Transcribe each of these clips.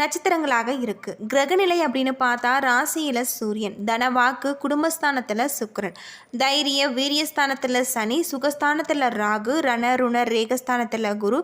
நட்சத்திரங்களாக இருக்குது கிரகநிலை அப்படின்னு பார்த்தா ராசியில் சூரியன் தனவாக்கு குடும்பஸ்தானத்தில் சுக்கரன். தைரிய வீரியஸ்தானத்தில் சனி சுகஸ்தானத்தில் ராகு ரண ருண ரேகஸ்தானத்தில் குரு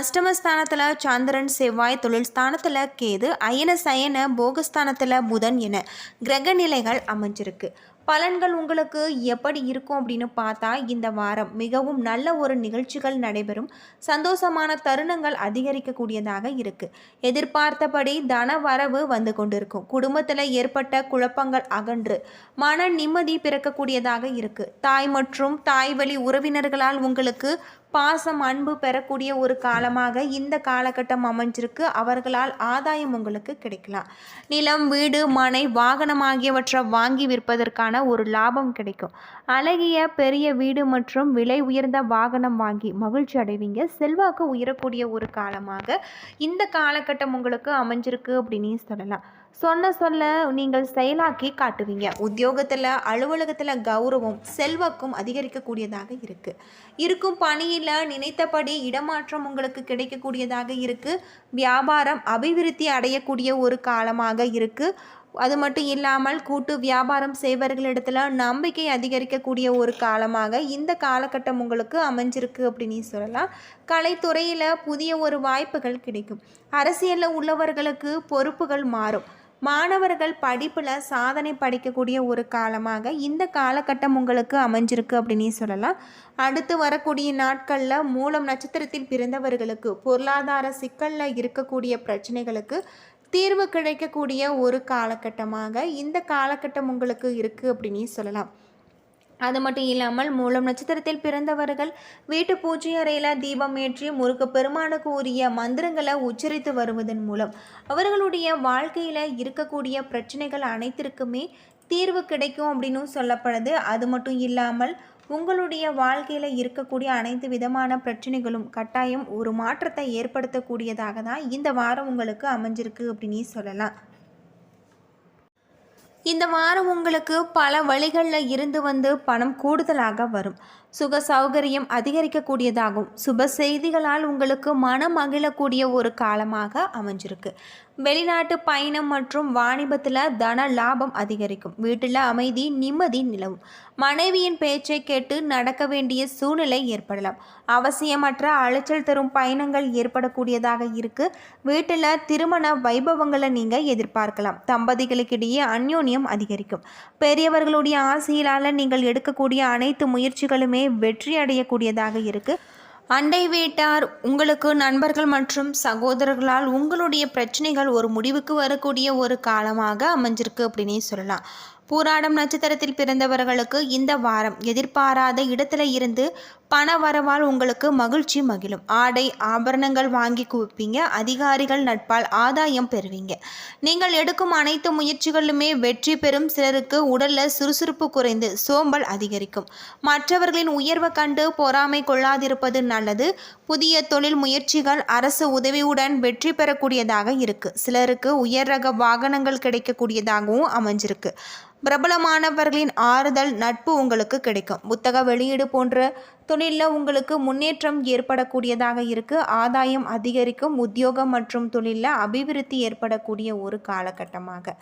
அஷ்டமஸ்தானத்தில் சந்திரன் செவ்வாய் தொழில் ஸ்தானத்தில் கேது அயன சயன போகஸ்தானத்தில் புதன் என கிரகநிலைகள் அமைஞ்சிருக்கு. பலன்கள் உங்களுக்கு எப்படி இருக்கும் அப்படின்னு பார்த்தா இந்த வாரம் மிகவும் நல்ல ஒரு நிகழ்ச்சிகள் நடைபெறும். சந்தோஷமான தருணங்கள் அதிகரிக்கக்கூடியதாக இருக்கு. எதிர்பார்த்தபடி தன வரவு வந்து கொண்டிருக்கும். குடும்பத்தில் ஏற்பட்ட குழப்பங்கள் அகன்று மன நிம்மதி பிறக்கக்கூடியதாக இருக்கு. தாய் மற்றும் தாய் வழி உறவினர்களால் உங்களுக்கு பாசம் அன்பு பெறக்கூடிய ஒரு காலமாக இந்த காலகட்டம் அமைஞ்சிருக்கு. அவர்களால் ஆதாயம் உங்களுக்கு கிடைக்கலாம். நிலம் வீடு மனை வாகனம் ஆகியவற்றை வாங்கி விற்பதற்கான ஒரு லாபம் கிடைக்கும். அழகிய பெரிய வீடு மற்றும் விலை உயர்ந்த வாகனம் வாங்கி மகிழ்ச்சி அடைவீங்க. செல்வாக்கு உயரக்கூடிய ஒரு காலமாக இந்த காலகட்டம் உங்களுக்கு அமைஞ்சிருக்கு அப்படின்னு சொல்லலாம். சொன்ன சொல்ல நீங்கள் செயலாக்கி காட்டுவீங்க. உத்தியோகத்தில் அலுவலகத்தில் கௌரவம் செல்வாக்கும் அதிகரிக்கக்கூடியதாக இருக்குது இருக்கும் பணியில் நினைத்தபடி இடமாற்றம் உங்களுக்கு கிடைக்கக்கூடியதாக இருக்குது வியாபாரம் அபிவிருத்தி அடையக்கூடிய ஒரு காலமாக இருக்குது அது மட்டும் இல்லாமல் கூட்டு வியாபாரம் செய்பவர்களிடத்துல நம்பிக்கை அதிகரிக்கக்கூடிய ஒரு காலமாக இந்த காலகட்டம் உங்களுக்கு அமைஞ்சிருக்கு அப்படின்னு சொல்லலாம். கலைத்துறையில் புதிய ஒரு வாய்ப்புகள் கிடைக்கும். அரசியலில் உள்ளவர்களுக்கு பொறுப்புகள் மாறும். மாணவர்கள் படிப்பில் சாதனை படிக்கக்கூடிய ஒரு காலமாக இந்த காலகட்டம் உங்களுக்கு அமைஞ்சிருக்கு அப்படின்னு சொல்லலாம். அடுத்து வரக்கூடிய நாட்களில் மூலம் நட்சத்திரத்தில் பிறந்தவர்களுக்கு பொருளாதார சிக்கலில் இருக்கக்கூடிய பிரச்சனைகளுக்கு தீர்வு கிடைக்கக்கூடிய ஒரு காலகட்டமாக இந்த காலகட்டம் உங்களுக்கு இருக்குது அப்படின்னு சொல்லலாம். அது மட்டும் இல்லாமல் மூலம் நட்சத்திரத்தில் பிறந்தவர்கள் வீட்டு பூஜை அறையில் தீபம் ஏற்றி முருக பெருமானுக்கு உரிய மந்திரங்களை உச்சரித்து வருவதன் மூலம் அவர்களுடைய வாழ்க்கையில் இருக்கக்கூடிய பிரச்சனைகள் அனைத்திற்குமே தீர்வு கிடைக்கும் அப்படின்னு சொல்லப்படுது. அது மட்டும் இல்லாமல் உங்களுடைய வாழ்க்கையில் இருக்கக்கூடிய அனைத்து விதமான பிரச்சனைகளும் கட்டாயம் ஒரு மாற்றத்தை ஏற்படுத்தக்கூடியதாக தான் இந்த வாரம் உங்களுக்கு அமைஞ்சிருக்கு அப்படின்னு சொல்லலாம். இந்த வாரம் உங்களுக்கு பல வழிகளில் இருந்து வந்து பணம் கூடுதலாக வரும். சுக சௌகரியம் அதிகரிக்கக்கூடியதாகும். சுப செய்திகளால் உங்களுக்கு மனம் மகிழக்கூடிய ஒரு காலமாக அமைஞ்சிருக்கு. வெளிநாட்டு பயணம் மற்றும் வாணிபத்தில் தன லாபம் அதிகரிக்கும். வீட்டில் அமைதி நிம்மதி நிலவும். மனைவியின் பேச்சை கேட்டு நடக்க வேண்டிய சூழ்நிலை ஏற்படலாம். அவசியமற்ற அலைச்சல் தரும் பயணங்கள் ஏற்படக்கூடியதாக இருக்கு. வீட்டில் திருமண வைபவங்களை நீங்கள் எதிர்பார்க்கலாம். தம்பதிகளுக்கிடையே அந்யோன்யம் அதிகரிக்கும். பெரியவர்களுடைய ஆசையிலால் நீங்கள் எடுக்கக்கூடிய அனைத்து முயற்சிகளுமே வெற்றி அடையக்கூடியதாக இருக்கு. அண்டை வீட்டார் உங்களுக்கு நண்பர்கள் மற்றும் சகோதரர்களால் உங்களுடைய பிரச்சனைகள் ஒரு முடிவுக்கு வரக்கூடிய ஒரு காலமாக அமைஞ்சிருக்கு அப்படின்னே சொல்லலாம். பூராடம் நட்சத்திரத்தில் பிறந்தவர்களுக்கு இந்த வாரம் எதிர்பாராத இடத்துல இருந்து பண வரவால் உங்களுக்கு மகிழ்ச்சி மகிழும். ஆடை ஆபரணங்கள் வாங்கி குவிப்பீங்க. அதிகாரிகள் நட்பால் ஆதாயம் பெறுவீங்க. நீங்கள் எடுக்கும் அனைத்து முயற்சிகளுமே வெற்றி பெறும். சிலருக்கு உடலில் சுறுசுறுப்பு குறைந்து சோம்பல் அதிகரிக்கும். மற்றவர்களின் உயர்வை கண்டு பொறாமை கொள்ளாதிருப்பது நல்லது. புதிய தொழில் முயற்சிகள் அரசு உதவியுடன் வெற்றி பெறக்கூடியதாக இருக்கு. சிலருக்கு உயர் ரக வாகனங்கள் கிடைக்கக்கூடியதாகவும் அமைஞ்சிருக்கு. பிரபலமானவர்களின் ஆறுதல் நட்பு உங்களுக்கு கிடைக்கும். புத்தக வெளியீடு போன்ற தொழிலில் உங்களுக்கு முன்னேற்றம் ஏற்படக்கூடியதாக இருக்குது ஆதாயம் அதிகரிக்கும். உத்தியோகம் மற்றும் தொழிலில் அபிவிருத்தி ஏற்படக்கூடிய ஒரு காலகட்டமாக.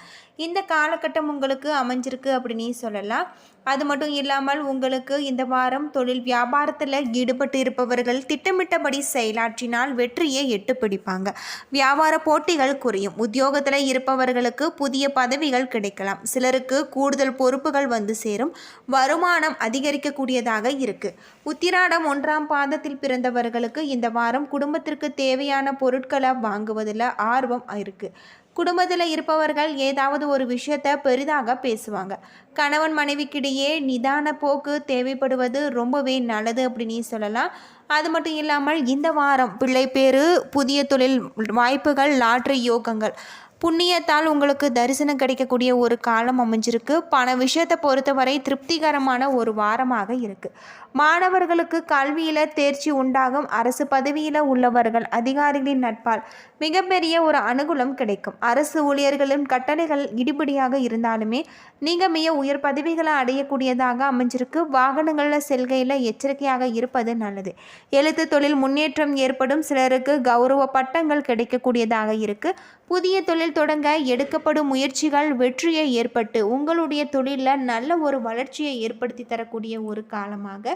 இந்த காலகட்டம் உங்களுக்கு அமைஞ்சிருக்கு அப்படின்னு சொல்லலாம். அது மட்டும் இல்லாமல் உங்களுக்கு இந்த வாரம் தொழில் வியாபாரத்தில் ஈடுபட்டு இருப்பவர்கள் திட்டமிட்டபடி செயலாற்றினால் வெற்றியை எட்டு பிடிப்பாங்க. வியாபார போட்டிகள் குறையும். உத்தியோகத்தில் இருப்பவர்களுக்கு புதிய பதவிகள் கிடைக்கலாம். சிலருக்கு கூடுதல் பொறுப்புகள் வந்து சேரும். வருமானம் அதிகரிக்கக்கூடியதாக இருக்கு. உத்திராடம் ஒன்றாம் பாதத்தில் பிறந்தவர்களுக்கு இந்த வாரம் குடும்பத்திற்கு தேவையான பொருட்களை வாங்குவதில் ஆர்வம் இருக்குது குடும்பத்தில் இருப்பவர்கள் ஏதாவது ஒரு விஷயத்தை பெரிதாக பேசுவாங்க. கணவன் மனைவிக்கிடையே நிதான போக்கு தேவைப்படுவது ரொம்பவே நல்லது அப்படின்னு சொல்லலாம். அது மட்டும் இல்லாமல் இந்த வாரம் பிள்ளை பேரு புதிய தொழில் வாய்ப்புகள் லாட்ரி யோகங்கள். புண்ணியத்தால் உங்களுக்கு தரிசனம் கிடைக்கக்கூடிய ஒரு காலம் அமைஞ்சிருக்கு. பண விஷயத்தை பொறுத்தவரை திருப்திகரமான ஒரு வாரமாக இருக்குது மாணவர்களுக்கு கல்வியில் தேர்ச்சி உண்டாகும். அரசு பதவியில் உள்ளவர்கள் அதிகாரிகளின் நட்பால் மிகப்பெரிய ஒரு அனுகூலம் கிடைக்கும். அரசு ஊழியர்களின் கட்டளைகள் இடிபடியாக இருந்தாலுமே நீங்கள் மிக உயர் பதவிகளை அடையக்கூடியதாக அமைஞ்சிருக்கு. வாகனங்களில் செல்கையில் எச்சரிக்கையாக இருப்பது நல்லது. எழுத்து தொழில் முன்னேற்றம் ஏற்படும். சிலருக்கு கௌரவ பட்டங்கள் கிடைக்கக்கூடியதாக இருக்குது புதிய தொழில் தொடங்க எடுக்கப்படும் முயற்சிகள் வெற்றியை ஏற்பட்டு உங்களுடைய தொழிலில் நல்ல ஒரு வளர்ச்சியை ஏற்படுத்தி தரக்கூடிய ஒரு காலமாக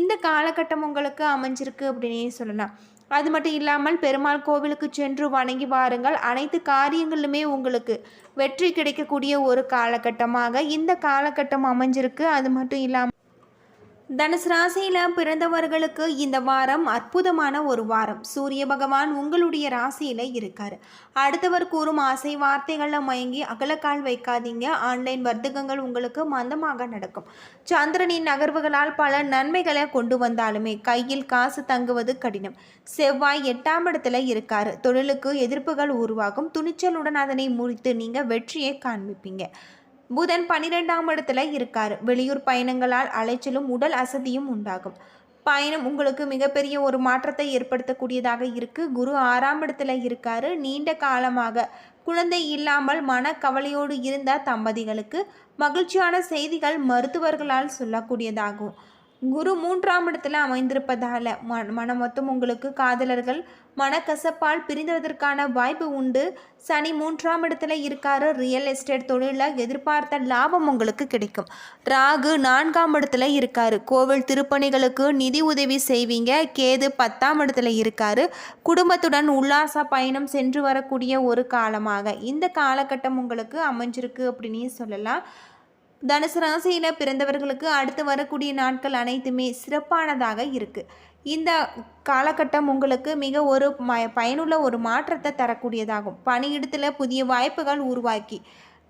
இந்த காலகட்டம் உங்களுக்கு அமைஞ்சிருக்கு அப்படின்னே சொல்லலாம். அது மட்டும் இல்லாமல் பெருமாள் கோவிலுக்கு சென்று வணங்கி வாருங்கள். அனைத்து காரியங்களிலுமே உங்களுக்கு வெற்றி கிடைக்கக்கூடிய ஒரு காலகட்டமாக இந்த காலகட்டம் அமைஞ்சிருக்கு. அது மட்டும் இல்லாமல் தனுசு ராசியில் பிறந்தவர்களுக்கு இந்த வாரம் அற்புதமான ஒரு வாரம். சூரிய பகவான் உங்களுடைய ராசியில் இருக்கார். அடுத்தவர் கூறும் ஆசை வார்த்தைகளில் மயங்கி அகலக்கால் வைக்காதீங்க. ஆன்லைன் வர்த்தகங்கள் உங்களுக்கு மந்தமாக நடக்கும். சந்திரனின் நகர்வுகளால் பல நன்மைகளை கொண்டு வந்தாலுமே கையில் காசு தங்குவது கடினம். செவ்வாய் எட்டாம் இடத்துல இருக்கார். தொழிலுக்கு எதிர்ப்புகள் உருவாகும். துணிச்சலுடன் அதனை முறித்து நீங்கள் வெற்றியை காண்பிப்பீங்க. புதன் பன்னிரெண்டாம் இடத்துல இருக்கார். வெளியூர் பயணங்களால் அலைச்சலும் உடல் அசதியும் உண்டாகும். பயணம் உங்களுக்கு மிகப்பெரிய ஒரு மாற்றத்தை ஏற்படுத்தக்கூடியதாக இருக்கு. குரு ஆறாம் இடத்துல இருக்காரு. நீண்ட காலமாக குழந்தை இல்லாமல் மன கவலையோடு இருந்த தம்பதிகளுக்கு மகிழ்ச்சியான செய்திகள் மருத்துவர்களால் சொல்லக்கூடியதாகும். குரு மூன்றாம் இடத்துல அமைந்திருப்பதால் ம மனம் மொத்தம் உங்களுக்கு காதலர்கள் மனக்கசப்பால் பிரிந்துவதற்கான வாய்ப்பு உண்டு. சனி மூன்றாம் இடத்துல இருக்காரு. ரியல் எஸ்டேட் தொழிலில் எதிர்பார்த்த லாபம் உங்களுக்கு கிடைக்கும். ராகு நான்காம் இடத்துல இருக்காரு. கோவில் திருப்பணிகளுக்கு நிதி உதவி செய்வீங்க. கேது பத்தாம் இடத்துல இருக்காரு. குடும்பத்துடன் உல்லாச பயணம் சென்று வரக்கூடிய ஒரு காலமாக. இந்த காலகட்டம் உங்களுக்கு அமைஞ்சிருக்கு அப்படின்னு சொல்லலாம். தனுசு ராசியில் பிறந்தவர்களுக்கு அடுத்து வரக்கூடிய நாட்கள் அனைத்துமே சிறப்பானதாக இருக்குது இந்த காலகட்டம் உங்களுக்கு மிக ஒரு ம பயனுள்ள ஒரு மாற்றத்தை தரக்கூடியதாகும். பணியிடத்தில் புதிய வாய்ப்புகள் உருவாக்கி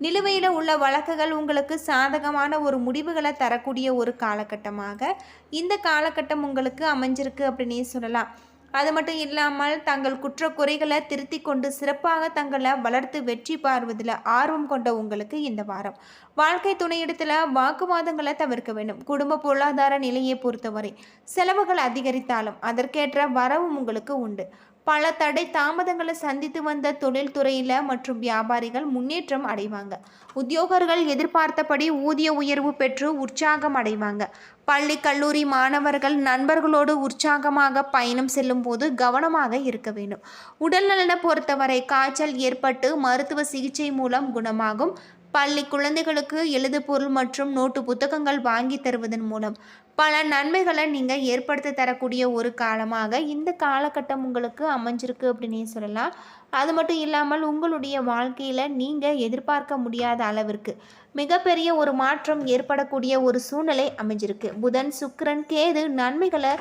நிலுவையில் உள்ள வழக்குகள் உங்களுக்கு சாதகமான ஒரு முடிவுகளை தரக்கூடிய ஒரு காலகட்டமாக இந்த காலகட்டம் உங்களுக்கு அமைஞ்சிருக்கு அப்படின்னே சொல்லலாம். அது மட்டும் இல்லாமல் தங்கள் குற்ற குறைகளை திருத்தி கொண்டு சிறப்பாக தங்களை வளர்த்து வெற்றி பார்வதில் ஆர்வம் கொண்ட உங்களுக்கு இந்த வாரம். வாழ்க்கை துணையிடத்தில் வாக்குவாதங்களை தவிர்க்க வேண்டும். குடும்ப பொருளாதார நிலையை பொறுத்தவரை செலவுகள் அதிகரித்தாலும் அதற்கேற்ற வரவும் உங்களுக்கு உண்டு. பல தடை தாமதங்களை சந்தித்து வந்த தொழில்துறையில் மற்றும் வியாபாரிகள் முன்னேற்றம் அடைவாங்க. உத்தியோகர்கள் எதிர்பார்த்தபடி ஊதிய உயர்வு பெற்று உற்சாகம் அடைவாங்க. பள்ளி கல்லூரி மாணவர்கள் நண்பர்களோடு உற்சாகமாக பயணம் செல்லும் போது கவனமாக இருக்க வேண்டும். உடல்நலனை பொறுத்தவரை காய்ச்சல் ஏற்பட்டு மருத்துவ சிகிச்சை மூலம் குணமாகும். பள்ளி குழந்தைகளுக்கு எழுதுபொருள் மற்றும் நோட்டு புத்தகங்கள் வாங்கி தருவதன் மூலம் பல நன்மைகளை நீங்கள் ஏற்படுத்தி தரக்கூடிய ஒரு காலமாக இந்த காலகட்டம் உங்களுக்கு அமைஞ்சிருக்கு அப்படின்னே சொல்லலாம். அது மட்டும் இல்லாமல் உங்களுடைய வாழ்க்கையில் நீங்கள் எதிர்பார்க்க முடியாத அளவிற்கு மிகப்பெரிய ஒரு மாற்றம் ஏற்படக்கூடிய ஒரு சூழ்நிலை அமைஞ்சிருக்கு. புதன் சுக்கரன் கேது நன்மைகளை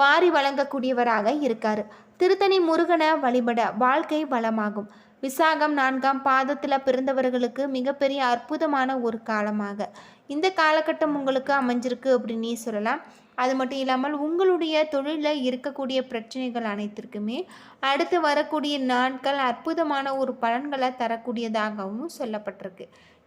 வாரி வழங்கக்கூடியவராக இருக்கார். திருத்தணி முருகனை வழிபட வாழ்க்கை வளமாகும். விசாகம் நான்காம் பாதத்தில் பிறந்தவர்களுக்கு மிகப்பெரிய அற்புதமான ஒரு காலமாக. இந்த காலகட்டம் உங்களுக்கு அமைஞ்சிருக்கு அப்படின்னே சொல்லலாம். அது மட்டும் இல்லாமல் உங்களுடைய தொழிலில் இருக்கக்கூடிய பிரச்சனைகள் அனைத்திற்குமே அடுத்து வரக்கூடிய நாட்கள் அற்புதமான ஒரு பலன்களை தரக்கூடியதாகவும் சொல்லப்பட்டிருக்கு.